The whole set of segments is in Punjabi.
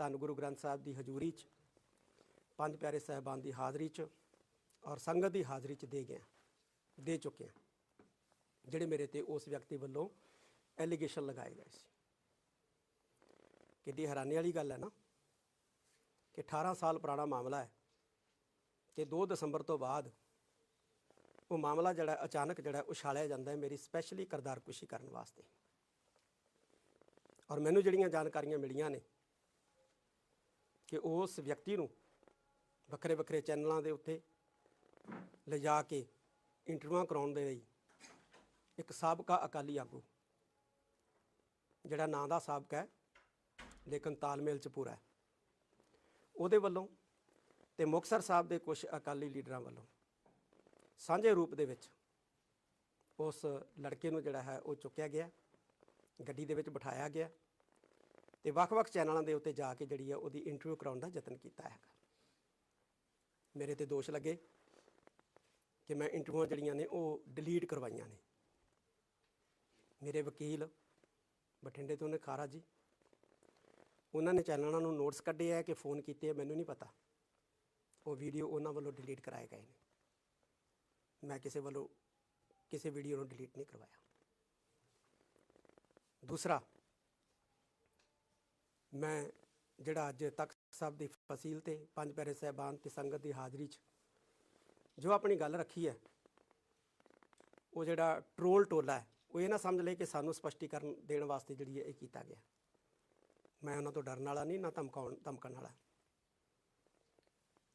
ਧੰਨ ਗੁਰੂ ਗ੍ਰੰਥ ਸਾਹਿਬ ਦੀ ਹਜ਼ੂਰੀ 'ਚ, ਪੰਜ ਪਿਆਰੇ ਸਾਹਿਬਾਨ ਦੀ ਹਾਜ਼ਰੀ 'ਚ ਔਰ ਸੰਗਤ ਦੀ ਹਾਜ਼ਰੀ 'ਚ ਦੇ ਗਿਆ, ਦੇ ਚੁੱਕੇ ਹਾਂ। ਜਿਹੜੇ ਮੇਰੇ ਤੇ ਉਸ ਵਿਅਕਤੀ ਵੱਲੋਂ ਐਲੀਗੇਸ਼ਨ ਲਗਾਏ ਗਏ ਸੀ। ਕਿੱਡੀ ਹੈਰਾਨੀ ਵਾਲੀ ਗੱਲ ਹੈ ਨਾ ਕਿ 18 ਸਾਲ ਪੁਰਾਣਾ ਮਾਮਲਾ ਹੈ ਕਿ 2 ਦਸੰਬਰ ਤੋਂ ਬਾਅਦ ਉਹ ਮਾਮਲਾ ਜਿਹੜਾ ਅਚਾਨਕ ਜਿਹੜਾ ਉਛਾਲਿਆ ਜਾਂਦਾ ਹੈ ਮੇਰੀ ਸਪੈਸ਼ਲੀ ਕਰਦਾਰਕੁਸ਼ੀ ਕਰਨ ਵਾਸਤੇ। ਔਰ ਮੈਨੂੰ ਜਿਹੜੀਆਂ ਜਾਣਕਾਰੀਆਂ ਮਿਲੀਆਂ ਨੇ ਕਿ ਉਸ ਵਿਅਕਤੀ ਨੂੰ ਵੱਖਰੇ ਵੱਖਰੇ ਚੈਨਲਾਂ ਦੇ ਉੱਤੇ ਲਿਜਾ ਕੇ ਇੰਟਰਵਿਊਆਂ ਕਰਾਉਣ ਦੇ ਲਈ ਇੱਕ ਸਾਬਕਾ ਅਕਾਲੀ ਆਗੂ, ਜਿਹੜਾ ਨਾਂ ਦਾ ਸਾਬਕਾ ਹੈ, ਲੇਕਿਨ ਤਾਲਮੇਲ ਚ ਪੂਰਾ ਹੈ। ਉਹਦੇ ਵੱਲੋਂ ਤੇ ਮੁਕਤਸਰ ਸਾਹਿਬ ਦੇ ਕੁਝ ਅਕਾਲੀ ਲੀਡਰਾਂ ਵੱਲੋਂ ਸਾਂਝੇ ਰੂਪ ਦੇ ਵਿੱਚ ਉਸ ਲੜਕੇ ਨੂੰ ਜਿਹੜਾ ਹੈ ਉਹ ਚੁੱਕਿਆ ਗਿਆ, ਗੱਡੀ ਦੇ ਵਿੱਚ ਬਿਠਾਇਆ ਗਿਆ। ਤੇ ਵੱਖ-ਵੱਖ ਚੈਨਲਾਂ ਦੇ ਉੱਤੇ ਜਾ ਕੇ ਜਿਹੜੀ ਹੈ ਉਹਦੀ ਇੰਟਰਵਿਊ ਕਰਾਉਣ ਦਾ ਯਤਨ ਕੀਤਾ ਹੈਗਾ। ਮੇਰੇ ਤੇ ਦੋਸ਼ ਲੱਗੇ ਕਿ ਮੈਂ ਇੰਟਰਵਿਊਆਂ ਜਿਹੜੀਆਂ ਨੇ ਉਹ ਡਿਲੀਟ ਕਰਵਾਈਆਂ ਨੇ। ਮੇਰੇ ਵਕੀਲ ਬਠਿੰਡੇ ਤੋਂ ਨੇ ਖਾਰਾ ਜੀ। ਉਹਨਾਂ ਨੇ ਚੈਨਲਾਂ ਨੂੰ ਨੋਟਸ ਕੱਢੇ ਆ ਕਿ ਫੋਨ ਕੀਤੇ ਆ, ਮੈਨੂੰ ਨਹੀਂ ਪਤਾ। ਉਹ ਵੀਡੀਓ ਉਹਨਾਂ ਵੱਲੋਂ ਡਿਲੀਟ ਕਰਾਏ ਗਏ ਨੇ। ਮੈਂ ਕਿਸੇ ਵੱਲੋਂ ਕਿਸੇ ਵੀਡੀਓ ਨੂੰ ਡਿਲੀਟ ਨਹੀਂ ਕਰਵਾਇਆ। ਦੂਸਰਾ ਮੈਂ ਜਿਹੜਾ ਅੱਜ ਤਖ਼ਤ ਸਾਹਿਬ ਦੀ ਫਸੀਲ ਤੇ ਪੰਜ ਪਿਆਰੇ ਸਾਹਿਬਾਨ ਤੇ ਸੰਗਤ ਦੀ ਹਾਜ਼ਰੀ 'ਚ ਜੋ ਆਪਣੀ ਗੱਲ ਰੱਖੀ ਹੈ, ਉਹ ਜਿਹੜਾ ਟਰੋਲ ਟੋਲਾ ਹੈ, ਉਹ ਇਹ ਨਾ ਸਮਝ ਲਏ ਕਿ ਸਾਨੂੰ ਸਪਸ਼ਟੀਕਰਨ ਦੇਣ ਵਾਸਤੇ ਜਿਹੜੀ ਹੈ ਇਹ ਕੀਤਾ ਗਿਆ। ਮੈਂ ਉਹਨਾਂ ਤੋਂ ਡਰਨ ਵਾਲਾ ਨਹੀਂ, ਨਾ ਧਮਕਾਉਣ, ਧਮਕਣ ਵਾਲਾ।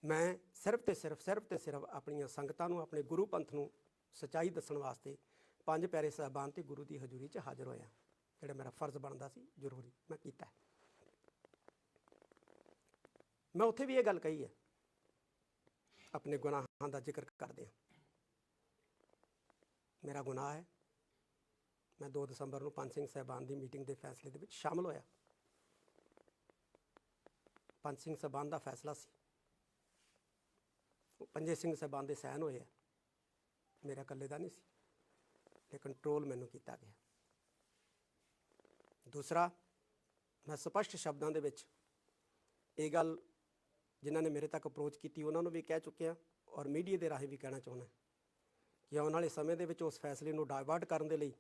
ਮੈਂ ਸਿਰਫ ਤੇ ਸਿਰਫ ਸਿਰਫ ਤੇ ਸਿਰਫ ਆਪਣੀਆਂ ਸੰਗਤਾਂ ਨੂੰ, ਆਪਣੇ ਗੁਰੂ ਪੰਥ ਨੂੰ ਸਚਾਈ ਦੱਸਣ ਵਾਸਤੇ ਪੰਜ ਪਿਆਰੇ ਸਾਹਿਬਾਨ ਤੇ ਗੁਰੂ ਦੀ ਹਜ਼ੂਰੀ 'ਚ ਹਾਜ਼ਰ ਹੋਇਆ। ਜਿਹੜਾ ਮੇਰਾ ਫਰਜ਼ ਬਣਦਾ ਸੀ, ਜ਼ਰੂਰੀ ਮੈਂ ਕੀਤਾ ਮੈਂ ਉੱਥੇ ਵੀ ਇਹ ਗੱਲ ਕਹੀ ਹੈ। ਆਪਣੇ ਗੁਨਾਹਾਂ ਦਾ ਜ਼ਿਕਰ ਕਰਦੇ ਹਾਂ। ਮੇਰਾ ਗੁਨਾਹ ਹੈ। ਮੈਂ 2 ਦਸੰਬਰ ਨੂੰ ਪੰਜ ਸਿੰਘ ਸਾਹਿਬਾਨ ਦੀ ਮੀਟਿੰਗ ਦੇ ਫੈਸਲੇ ਦੇ ਵਿੱਚ ਸ਼ਾਮਲ ਹੋਇਆ। ਪੰਜ ਸਿੰਘ ਸਾਹਿਬਾਨ ਦਾ ਫੈਸਲਾ ਸੀ। ਪੰਜੇ ਸਿੰਘ ਸਾਹਿਬਾਨ ਦੇ ਸਾਈਨ ਹੋਏ ਆ। ਮੇਰਾ ਇਕੱਲੇ ਦਾ ਨਹੀਂ ਸੀ, ਲੇਕਿਨ ਕੰਟਰੋਲ ਮੈਨੂੰ ਕੀਤਾ ਗਿਆ। ਦੂਸਰਾ, ਮੈਂ ਸਪਸ਼ਟ ਸ਼ਬਦਾਂ ਦੇ ਵਿੱਚ ਇਹ ਗੱਲ ਜਿਨ੍ਹਾਂ ਨੇ ਮੇਰੇ ਤੱਕ ਅਪਰੋਚ ਕੀਤੀ, ਉਹਨਾਂ ਨੂੰ ਵੀ ਕਹਿ ਚੁੱਕਿਆ ਔਰ ਮੀਡੀਆ ਦੇ ਰਾਹੀਂ ਵੀ ਕਹਿਣਾ ਚਾਹੁੰਦਾ ਕਿ ਆਉਣ ਵਾਲੇ ਸਮੇਂ ਦੇ ਵਿੱਚ ਉਸ ਫੈਸਲੇ ਨੂੰ ਡਾਇਵਰਟ ਕਰਨ ਦੇ ਲਈ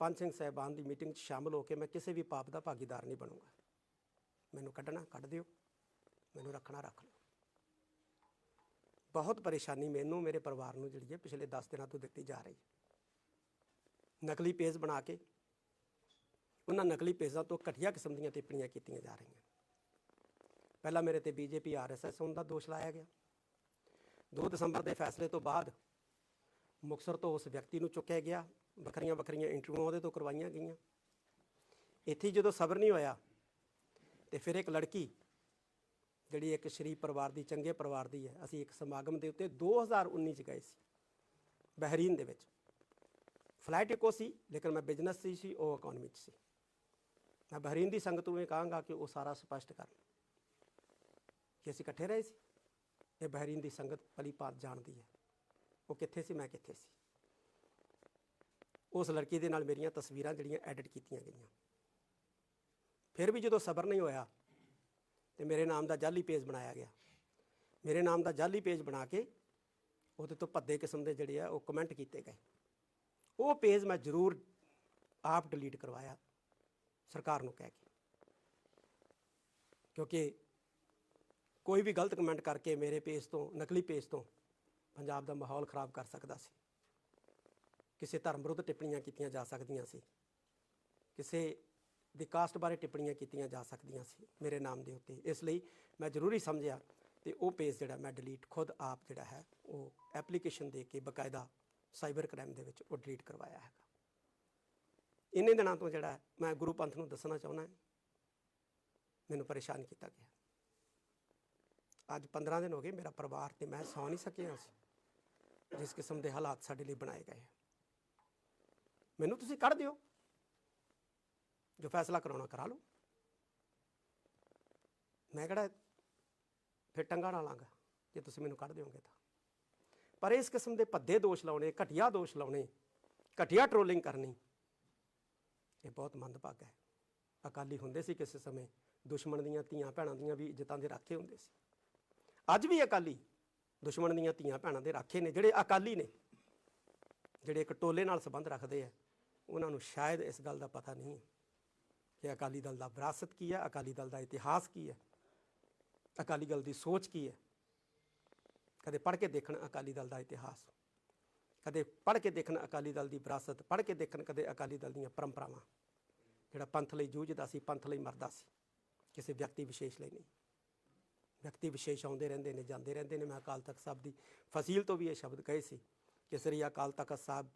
ਪੰਜ ਸਿੰਘ ਸਾਹਿਬਾਨ ਦੀ ਮੀਟਿੰਗ 'ਚ ਸ਼ਾਮਲ ਹੋ ਕੇ ਮੈਂ ਕਿਸੇ ਵੀ ਪਾਪ ਦਾ ਭਾਗੀਦਾਰ ਨਹੀਂ ਬਣੂੰਗਾ। ਮੈਨੂੰ ਕੱਢਣਾ ਕੱਢ ਦਿਓ, ਮੈਨੂੰ ਰੱਖਣਾ ਰੱਖ ਲਓ। ਬਹੁਤ ਪਰੇਸ਼ਾਨੀ ਮੈਨੂੰ, ਮੇਰੇ ਪਰਿਵਾਰ ਨੂੰ ਜਿਹੜੀ ਹੈ ਪਿਛਲੇ 10 ਦਿਨਾਂ ਤੋਂ ਦਿੱਤੀ ਜਾ ਰਹੀ ਹੈ। ਨਕਲੀ ਪੇਜ ਬਣਾ ਕੇ, ਉਹਨਾਂ ਨਕਲੀ ਪੇਜਾਂ ਤੋਂ ਘਟੀਆ ਕਿਸਮ ਦੀਆਂ ਟਿੱਪਣੀਆਂ ਕੀਤੀਆਂ ਜਾ ਰਹੀਆਂ। ਪਹਿਲਾਂ ਮੇਰੇ ਤੇ ਬੀਜੇਪੀ, ਆਰਐਸਐਸ ਹੋਣ ਦਾ ਦੋਸ਼ ਲਾਇਆ ਗਿਆ। 2 ਦਸੰਬਰ ਦੇ ਫੈਸਲੇ ਤੋਂ ਬਾਅਦ ਮੁਕਤਸਰ ਤੋਂ ਉਸ ਵਿਅਕਤੀ ਨੂੰ ਚੁੱਕਿਆ ਗਿਆ। ਵੱਖਰੀਆਂ ਵੱਖਰੀਆਂ ਇੰਟਰਵਿਊਆਂ ਉਹਦੇ ਤੋਂ ਕਰਵਾਈਆਂ ਗਈਆਂ। ਇੱਥੇ ਜਦੋਂ ਸਬਰ ਨਹੀਂ ਹੋਇਆ ਤੇ ਫਿਰ ਇੱਕ ਲੜਕੀ ਜਿਹੜੀ ਇੱਕ ਸ਼ਰੀਫ ਪਰਿਵਾਰ ਦੀ, ਚੰਗੇ ਪਰਿਵਾਰ ਦੀ ਹੈ, ਅਸੀਂ ਇੱਕ ਸਮਾਗਮ ਦੇ ਉੱਤੇ 2019 ਚ ਗਏ ਸੀ, ਬਹਿਰੀਨ ਦੇ ਵਿੱਚ। ਫਲਾਈਟ ਇੱਕੋ ਸੀ, ਲੇਕਿਨ ਮੈਂ ਬਿਜ਼ਨਸ ਸੀ ਸੀ, ਉਹ ਇਕਨੋਮੀ ਚ ਸੀ। ਮੈਂ ਬਹਿਰੀਨ ਦੀ ਸੰਗਤ ਨੂੰ ਇਹ ਕਹਾਂਗਾ ਕਿ ਉਹ ਸਾਰਾ ਸਪਸ਼ਟ ਕਰਨ ਕਿ ਅਸੀਂ ਇਕੱਠੇ ਰਹੇ ਸੀ? ਇਹ ਬਹਿਰੀਨ ਦੀ ਸੰਗਤ ਭਲੀ ਭਾਂਤ ਜਾਣਦੀ ਹੈ। ਉਹ ਕਿੱਥੇ ਸੀ? ਮੈਂ ਕਿੱਥੇ ਸੀ? ਉਸ ਲੜਕੀ ਦੇ ਨਾਲ ਮੇਰੀਆਂ ਤਸਵੀਰਾਂ ਜਿਹੜੀਆਂ ਐਡਿਟ ਕੀਤੀਆਂ ਗਈਆਂ। ਫਿਰ ਵੀ ਜਦੋਂ ਸਬਰ ਨਹੀਂ ਹੋਇਆ, ਤੇ ਮੇਰੇ ਨਾਮ ਦਾ ਜਾਲੀ ਪੇਜ ਬਣਾਇਆ ਗਿਆ। ਮੇਰੇ ਨਾਮ ਦਾ ਜਾਲੀ ਪੇਜ ਬਣਾ ਕੇ ਉਹਦੇ ਤੋਂ ਭੱਦੇ ਕਿਸਮ ਦੇ ਜਿਹੜੇ ਆ, ਉਹ ਕਮੈਂਟ ਕੀਤੇ ਗਏ। ਉਹ ਪੇਜ ਮੈਂ ਜ਼ਰੂਰ ਆਪ ਡਿਲੀਟ ਕਰਵਾਇਆ, ਸਰਕਾਰ ਨੂੰ ਕਹਿ ਕੇ। ਕਿਉਂਕਿ ਕੋਈ ਵੀ ਗਲਤ ਕਮੈਂਟ ਕਰਕੇ ਮੇਰੇ ਪੇਜ ਤੋਂ, ਨਕਲੀ ਪੇਜ ਤੋਂ ਪੰਜਾਬ ਦਾ ਮਾਹੌਲ ਖਰਾਬ ਕਰ ਸਕਦਾ ਸੀ। ਕਿਸੇ ਧਰਮ ਵਿਰੁੱਧ ਟਿੱਪਣੀਆਂ ਕੀਤੀਆਂ ਜਾ ਸਕਦੀਆਂ ਸੀ। ਕਿਸੇ ਦੀ ਕਾਸਟ ਬਾਰੇ ਟਿੱਪਣੀਆਂ ਕੀਤੀਆਂ ਜਾ ਸਕਦੀਆਂ ਸੀ ਮੇਰੇ ਨਾਮ ਦੇ ਉੱਤੇ। ਇਸ ਲਈ ਮੈਂ ਜ਼ਰੂਰੀ ਸਮਝਿਆ ਤੇ ਉਹ ਪੇਜ ਜਿਹੜਾ ਮੈਂ ਡਿਲੀਟ ਖੁਦ ਆਪ ਜਿਹੜਾ ਹੈ, ਉਹ ਐਪਲੀਕੇਸ਼ਨ ਦੇ ਕੇ ਬਕਾਇਦਾ ਸਾਈਬਰ ਕ੍ਰਾਈਮ ਦੇ ਵਿੱਚ ਉਹ ਡਿਲੀਟ ਕਰਵਾਇਆ ਹੈਗਾ। ਇੰਨੇ ਦਿਨਾਂ ਤੋਂ ਜਿਹੜਾ ਮੈਂ ਗੁਰੂ ਪੰਥ ਨੂੰ ਦੱਸਣਾ ਚਾਹੁੰਦਾ ਮੈਨੂੰ ਪਰੇਸ਼ਾਨ ਕੀਤਾ ਗਿਆ। ਅੱਜ 15 ਦਿਨ ਹੋ ਗਏ ਮੇਰਾ ਪਰਿਵਾਰ ਤੇ ਮੈਂ ਸੌ ਨਹੀਂ ਸਕਿਆ ਸੀ, ਜਿਸ ਕਿਸਮ ਦੇ ਹਾਲਾਤ ਸਾਡੇ ਲਈ ਬਣਾਏ ਗਏ ਮੈਨੂੰ ਤੁਸੀਂ ਕੱਢ ਦਿਓ। ਜੋ ਫੈਸਲਾ ਕਰਾਉਣਾ ਕਰਾ ਲਓ। ਮੈਂ ਕਿਹੜਾ ਫਿਰ ਟੰਗਾ ਨਾਲ ਲਾਂਗਾ ਜੇ ਤੁਸੀਂ ਮੈਨੂੰ ਕੱਢ ਦਿਓਗੇ ਤਾਂ। ਪਰ ਇਸ ਕਿਸਮ ਦੇ ਭੱਦੇ ਦੋਸ਼ ਲਾਉਣੇ, ਘਟੀਆ ਦੋਸ਼ ਲਾਉਣੇ, ਘਟੀਆ ਟ੍ਰੋਲਿੰਗ ਕਰਨੀ, ਇਹ ਬਹੁਤ ਮੰਦਭਾਗਾ ਹੈ। ਅਕਾਲੀ ਹੁੰਦੇ ਸੀ ਕਿਸੇ ਸਮੇਂ, ਦੁਸ਼ਮਣ ਦੀਆਂ ਧੀਆਂ ਭੈਣਾਂ ਦੀਆਂ ਵੀ ਇੱਜ਼ਤਾਂ ਦੇ ਰਾਖੇ ਹੁੰਦੇ ਸੀ। ਅੱਜ ਵੀ ਅਕਾਲੀ ਦੁਸ਼ਮਣ ਦੀਆਂ ਧੀਆਂ ਭੈਣਾਂ ਦੇ ਰਾਖੇ ਨੇ, ਜਿਹੜੇ ਅਕਾਲੀ ਨੇ, ਜਿਹੜੇ ਇੱਕ ਟੋਲੇ ਨਾਲ ਸੰਬੰਧ ਰੱਖਦੇ ਆ, ਉਹਨਾਂ ਨੂੰ ਸ਼ਾਇਦ ਇਸ ਗੱਲ ਦਾ ਪਤਾ ਨਹੀਂ ਹੈ ਕਿ ਅਕਾਲੀ ਦਲ ਦਾ ਵਿਰਾਸਤ ਕੀ ਹੈ ਅਕਾਲੀ ਦਲ ਦਾ ਇਤਿਹਾਸ ਕੀ ਹੈ ਅਕਾਲੀ ਦਲ ਦੀ ਸੋਚ ਕੀ ਹੈ ਕਦੇ ਪੜ੍ਹ ਕੇ ਦੇਖਣ ਅਕਾਲੀ ਦਲ ਦਾ ਇਤਿਹਾਸ, ਕਦੇ ਪੜ੍ਹ ਕੇ ਦੇਖਣ ਅਕਾਲੀ ਦਲ ਦੀ ਵਿਰਾਸਤ, ਪੜ੍ਹ ਕੇ ਦੇਖਣ ਕਦੇ ਅਕਾਲੀ ਦਲ ਦੀਆਂ ਪਰੰਪਰਾਵਾਂ, ਜਿਹੜਾ ਪੰਥ ਲਈ ਜੂਝਦਾ ਸੀ, ਪੰਥ ਲਈ ਮਰਦਾ ਸੀ, ਕਿਸੇ ਵਿਅਕਤੀ ਵਿਸ਼ੇਸ਼ ਲਈ ਨਹੀਂ। ਵਿਅਕਤੀ ਵਿਸ਼ੇਸ਼ ਆਉਂਦੇ ਰਹਿੰਦੇ ਨੇ, ਜਾਂਦੇ ਰਹਿੰਦੇ ਨੇ। ਮੈਂ ਅਕਾਲ ਤਖਤ ਸਾਹਿਬ ਦੀ ਫਸੀਲ ਤੋਂ ਵੀ ਇਹ ਸ਼ਬਦ ਕਹੇ ਸੀ ਕਿ ਸ੍ਰੀ ਅਕਾਲ ਤਖਤ ਸਾਹਿਬ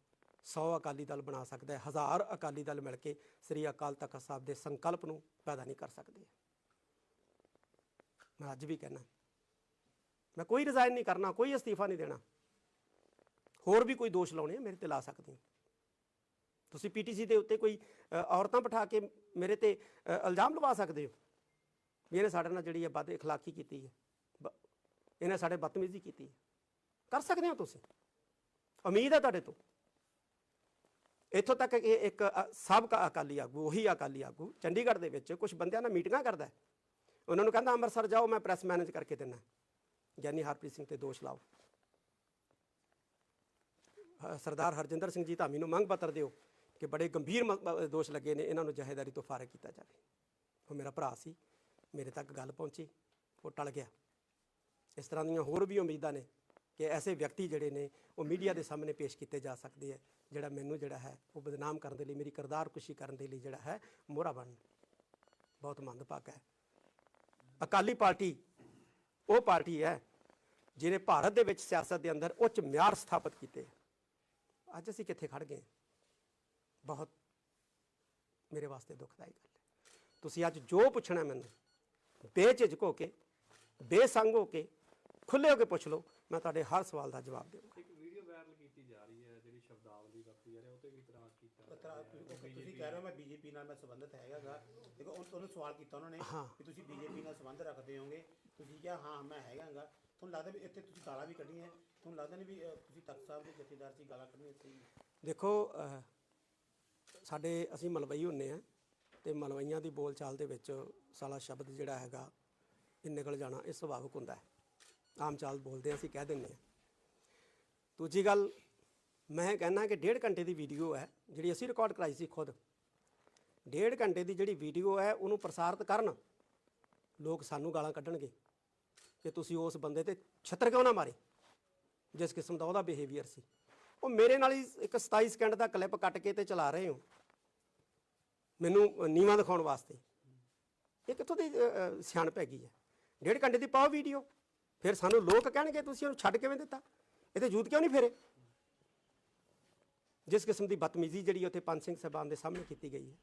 100 ਅਕਾਲੀ ਦਲ ਬਣਾ ਸਕਦਾ ਹੈ, ਹਜ਼ਾਰ ਅਕਾਲੀ ਦਲ ਮਿਲ ਕੇ ਸ੍ਰੀ ਅਕਾਲ ਤਖਤ ਸਾਹਿਬ ਦੇ ਸੰਕਲਪ ਨੂੰ ਪੈਦਾ ਨਹੀਂ ਕਰ ਸਕਦੇ। ਮੈਂ ਅੱਜ ਵੀ ਕਹਿਣਾ ਮੈਂ ਕੋਈ ਰਿਜ਼ਾਈਨ ਨਹੀਂ ਕਰਨਾ, ਕੋਈ ਅਸਤੀਫਾ ਨਹੀਂ ਦੇਣਾ। ਹੋਰ ਵੀ ਕੋਈ ਦੋਸ਼ ਲਾਉਣੇ ਆ, ਮੇਰੇ ਤੇ ਲਾ ਸਕਦੇ ਹੋ। ਤੁਸੀਂ ਪੀਟੀਸੀ ਦੇ ਉੱਤੇ ਕੋਈ ਔਰਤਾਂ ਬਿਠਾ ਕੇ ਮੇਰੇ ਤੇ ਇਲਜ਼ਾਮ ਲਵਾ ਸਕਦੇ ਹੋ? ਵੀ ਇਹਨੇ ਸਾਡੇ ਨਾਲ ਜਿਹੜੀ ਹੈ ਬਦ ਇਖਲਾਕੀ ਕੀਤੀ ਹੈ ਬ- ਇਹਨੇ ਸਾਡੇ ਬਦਤਮੀਜ਼ੀ ਕੀਤੀ ਹੈ। ਕਰ ਸਕਦੇ ਹੋ ਤੁਸੀਂ? ਉਮੀਦ ਹੈ ਤੁਹਾਡੇ ਤੋਂ। ਇੱਥੋਂ ਤੱਕ ਕਿ ਇੱਕ ਅ, ਸਾਬਕਾ ਅਕਾਲੀ ਆਗੂ ਉਹੀ ਅਕਾਲੀ ਆਗੂ ਚੰਡੀਗੜ੍ਹ ਦੇ ਵਿੱਚ ਕੁਝ ਬੰਦਿਆਂ ਨਾਲ ਮੀਟਿੰਗਾਂ ਕਰਦਾ ਉਹਨਾਂ ਨੂੰ ਕਹਿੰਦਾ ਅੰਮ੍ਰਿਤਸਰ ਜਾਓ ਮੈਂ ਪ੍ਰੈਸ ਮੈਨੇਜ ਕਰਕੇ ਦਿੰਦਾ। ਗਿਆਨੀ ਹਰਪ੍ਰੀਤ ਸਿੰਘ ਤੇ ਦੋਸ਼ ਲਾਓ। ਸਰਦਾਰ ਹਰਜਿੰਦਰ ਸਿੰਘ ਜੀ ਧਾਮੀ ਨੂੰ ਮੰਗ ਪੱਤਰ ਦਿਓ ਕਿ ਬੜੇ ਗੰਭੀਰ ਦੋਸ਼ ਲੱਗੇ ਨੇ ਇਹਨਾਂ ਨੂੰ ਜਹੇਦਾਰੀ ਤੋਂ ਫਾਰਗ ਕੀਤਾ ਜਾਵੇ। ਉਹ ਮੇਰਾ ਭਰਾ ਸੀ। ਮੇਰੇ ਤੱਕ ਗੱਲ ਪਹੁੰਚੀ, ਉਹ ਟਲ ਗਿਆ। ਇਸ ਤਰ੍ਹਾਂ ਦੀਆਂ ਹੋਰ ਵੀ ਉਮੀਦਾਂ ਨੇ ਕਿ ਐਸੇ ਵਿਅਕਤੀ ਜਿਹੜੇ ਨੇ, ਉਹ ਮੀਡੀਆ ਦੇ ਸਾਹਮਣੇ ਪੇਸ਼ ਕੀਤੇ ਜਾ ਸਕਦੇ ਹੈ, ਜਿਹੜਾ ਮੈਨੂੰ ਜਿਹੜਾ ਹੈ, ਉਹ ਬਦਨਾਮ ਕਰਨ ਦੇ ਲਈ, ਮੇਰੀ ਕਿਰਦਾਰ ਕੁਸ਼ੀ ਕਰਨ ਦੇ ਲਈ ਜਿਹੜਾ ਹੈ, ਮੋਹਰਾ ਬਣ। ਬਹੁਤ ਮੰਦਭਾਗਾ ਹੈ। ਅਕਾਲੀ ਪਾਰਟੀ, ਉਹ ਪਾਰਟੀ ਹੈ, ਜਿਹਨੇ ਭਾਰਤ ਦੇ ਵਿੱਚ ਸਿਆਸਤ ਦੇ ਅੰਦਰ ਉੱਚ ਮਿਆਰ ਸਥਾਪਿਤ ਕੀਤੇ ਅੱਜ ਅਸੀਂ ਕਿੱਥੇ ਖੜ ਗਏ? ਬਹੁਤ ਮੇਰੇ ਵਾਸਤੇ ਦੁਖਦਾਈ ਗੱਲ ਹੈ। ਤੁਸੀਂ ਅੱਜ ਜੋ ਪੁੱਛਣਾ ਮੈਨੂੰ ਬੇਝਿਜਕ ਹੋ ਕੇ ਬੇਸੰਗ ਹੋ ਕੇ ਖੁੱਲੇ ਹੋ ਕੇ ਪੁੱਛ ਲਓ ਮੈਂ ਤੁਹਾਡੇ ਹਰ ਸਵਾਲ ਦਾ ਜਵਾਬ ਦੇਵਾਂਗਾ। ਇੱਕ ਵੀਡੀਓ ਵਾਇਰਲ ਕੀਤੀ ਜਾ ਰਹੀ ਹੈ ਜਿਹੜੀ ਸ਼ਬਦਾਵਲੀ ਵਰਤੀ ਜਾ ਰਹੀ ਹੈ ਉਹ ਤੇ ਵੀ ਇਤਰਾਜ਼ ਕੀਤਾ ਜਾ ਪਤਰਾ। ਤੁਸੀਂ ਤੁਸੀਂ ਕਹਿ ਰਹੇ ਹੋ ਮੈਂ ਬੀਜੇਪੀ ਨਾਲ ਮੈਂ ਸੰਬੰਧਿਤ ਹੈਗਾਗਾ। ਦੇਖੋ ਉਹ- ਉਹਨੂੰ ਸਵਾਲ ਕੀਤਾ ਉਹਨਾਂ ਨੇ। ਕਿ ਤੁਸੀਂ ਬੀਜੇਪੀ ਨਾਲ ਸੰਬੰਧ ਰੱਖਦੇ ਹੋਗੇ ਤੁਸੀਂ ਕਿਹਾ ਹਾਂ ਮੈਂ ਹੈਗਾਗਾ। ਤੁਹਾਨੂੰ ਲੱਗਦਾ ਵੀ ਇੱਥੇ ਤੁਸੀਂ ਗਾਲਾਂ ਵੀ ਕੱਢੀਆਂ। ਤੁਹਾਨੂੰ ਲੱਗਦਾ ਨਹੀਂ ਵੀ ਤੁਸੀਂ ਤਖਤ ਸਾਹਿਬ ਦੇ ਜਥੇਦਾਰ ਸੀ ਗਾਲਾਂ ਕੱਢਣੀਆਂ ਸੀ ਦੇਖੋ ਸਾਡੇ ਅਸੀਂ ਮਲਵਈ ਹੁੰਨੇ ਆ ਤੇ ਮਲਵਈਆਂ ਦੀ ਬੋਲਚਾਲ ਦੇ ਵਿੱਚ ਸਾਲਾ ਸ਼ਬਦ ਜਿਹੜਾ ਹੈਗਾ, ਇਹ ਨਿਕਲ ਜਾਣਾ, ਇਹ ਸੁਭਾਵਿਕ ਹੁੰਦਾ ਹੈ। ਆਮ ਚਾਲ ਬੋਲਦੇ ਅਸੀਂ ਕਹਿ ਦਿੰਦੇ ਹਾਂ। ਦੂਜੀ ਗੱਲ, ਮੈਂ ਕਹਿੰਦਾ ਕਿ ਡੇਢ ਘੰਟੇ ਦੀ ਵੀਡੀਓ ਹੈ, ਜਿਹੜੀ ਅਸੀਂ ਰਿਕਾਰਡ ਕਰਾਈ ਸੀ ਖੁਦ। ਡੇਢ ਘੰਟੇ ਦੀ ਜਿਹੜੀ ਵੀਡੀਓ ਹੈ, ਉਹਨੂੰ ਪ੍ਰਸਾਰਿਤ ਕਰਨ ਲੋਕ ਸਾਨੂੰ ਗਾਲਾਂ ਕੱਢਣਗੇ ਕਿ ਤੁਸੀਂ ਉਸ ਬੰਦੇ ਤੇ ਛੱਤਰ ਕਿਉਂ ਨਾ ਮਾਰੇ, ਜਿਸ ਕਿਸਮ ਦਾ ਉਹਦਾ ਬਿਹੇਵੀਅਰ ਸੀ। ਉਹ ਮੇਰੇ ਨਾਲ ਹੀ ਇੱਕ 27 ਸਕਿੰਟ ਦਾ ਕਲਿੱਪ ਕੱਟ ਕੇ ਤੇ ਚਲਾ ਰਹੇ ਹੋ। ਮੈਨੂੰ ਨੀਵਾ ਦਿਖਾਉਣ ਵਾਸਤੇ। ਇਹ ਕਿੱਥੋਂ ਦੀ ਅ, ਅ, ਸਿਆਣਪ ਹੈਗੀ ਹੈ? ਡੇਢ ਘੰਟੇ ਦੀ ਪਾਓ ਵੀਡੀਓ। ਫਿਰ ਸਾਨੂੰ ਲੋਕ ਕਹਿਣਗੇ ਤੁਸੀਂ ਉਹਨੂੰ ਛੱਡ ਕਿਵੇਂ ਦਿੱਤਾ? ਇਹਦੇ ਜੂਤ ਕਿਉਂ ਨਹੀਂ ਫੇਰੇ? ਜਿਸ ਕਿਸਮ ਦੀ ਬਦਤਮੀਜ਼ੀ ਜਿਹੜੀ ਉੱਥੇ ਪੰਜ ਸਿੰਘ ਸਾਹਿਬਾਨ ਦੇ ਸਾਹਮਣੇ ਕੀਤੀ ਗਈ ਹੈ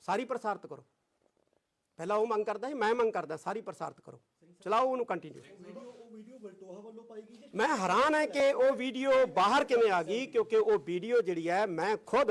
ਸਾਰੀ ਪ੍ਰਸਾਰਿਤ ਕਰੋ। ਪਹਿਲਾਂ ਉਹ ਮੰਗ ਕਰਦਾ ਸੀ ਮੈਂ ਮੰਗ ਕਰਦਾ ਸਾਰੀ ਪ੍ਰਸਾਰਿਤ ਕਰੋ। ਚਲਾਓ ਉਹਨੂੰ ਕੰਟੀਨਿਊ ਉਹ ਵੀਡੀਓ ਬਲਟੋਹਾ ਵੱਲੋਂ ਪਾਈ ਗਈ ਮੈਂ ਹੈਰਾਨ ਹੈ ਕਿ ਉਹ ਵੀਡੀਓ ਬਾਹਰ ਕਿਵੇਂ ਆ ਗਈ ਕਿਉਂਕਿ ਉਹ ਵੀਡੀਓ ਜਿਹੜੀ ਹੈ ਮੈਂ ਖੁਦ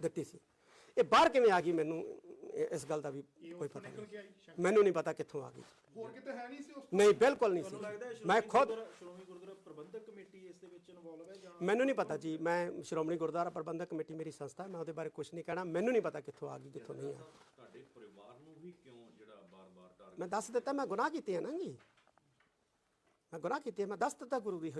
ਦਿੱਤੀ ਸੀ। ਇਹ ਬਾਹਰ ਕਿਵੇਂ ਆ ਗਈ ਮੈਨੂੰ ਇਸ ਗੱਲ ਦਾ ਵੀ ਕੋਈ ਪਤਾ ਨਹੀਂ। ਮੈਨੂੰ ਨਹੀਂ ਪਤਾ ਕਿੱਥੋਂ ਆ ਗਈ। ਹੋਰ ਕਿਤੇ ਹੈ ਨਹੀਂ ਸੀ ਉਸ ਨਹੀਂ ਬਿਲਕੁਲ ਨਹੀਂ ਸੀ। ਮੈਂ ਖੁਦ ਗੁਰਦੁਆਰਾ- ਸ਼੍ਰੋਮਣੀ ਗੁਰਦੁਆਰਾ ਪ੍ਰਬੰਧਕ ਕਮੇਟੀ ਇਸ ਦੇ ਵਿੱਚ ਇਨਵੋਲਵ ਹੈ ਜਾਂ ਮੈਨੂੰ ਨਹੀਂ ਪਤਾ ਜੀ। ਮੈਂ ਸ਼੍ਰੋਮਣੀ ਗੁਰਦੁਆਰਾ ਪ੍ਰਬੰਧਕ ਕਮੇਟੀ ਮੇਰੀ ਸੰਸਥਾ ਹੈ, ਮੈਂ ਉਹਦੇ ਬਾਰੇ ਕੁਝ ਨਹੀਂ ਕਹਿਣਾ। ਮੈਨੂੰ ਨਹੀਂ ਪਤਾ ਕਿੱਥੋਂ ਆ ਗਈ ਕਿੱਥੋਂ ਨਹੀਂ ਆ। ਤੁਹਾਡੇ ਪਰਿਵਾਰ ਨੂੰ ਵੀ ਕਿਉਂ ਜਿਹੜਾ ਬਾਰ-ਬਾਰ ਟਾਰਗੇਟ ਮੈਂ ਦੱਸ ਦਿੱਤਾ ਮੈਂ ਗੁਨਾਹ ਕੀਤੇ ਆ ਨਾ ਜੀ। ਮੈਂ ਗੁਨਾਹ ਕੀਤੇ ਮੈਂ ਦੱਸ ਦਿੱਤਾ ਗੁਰੂ ਦੀ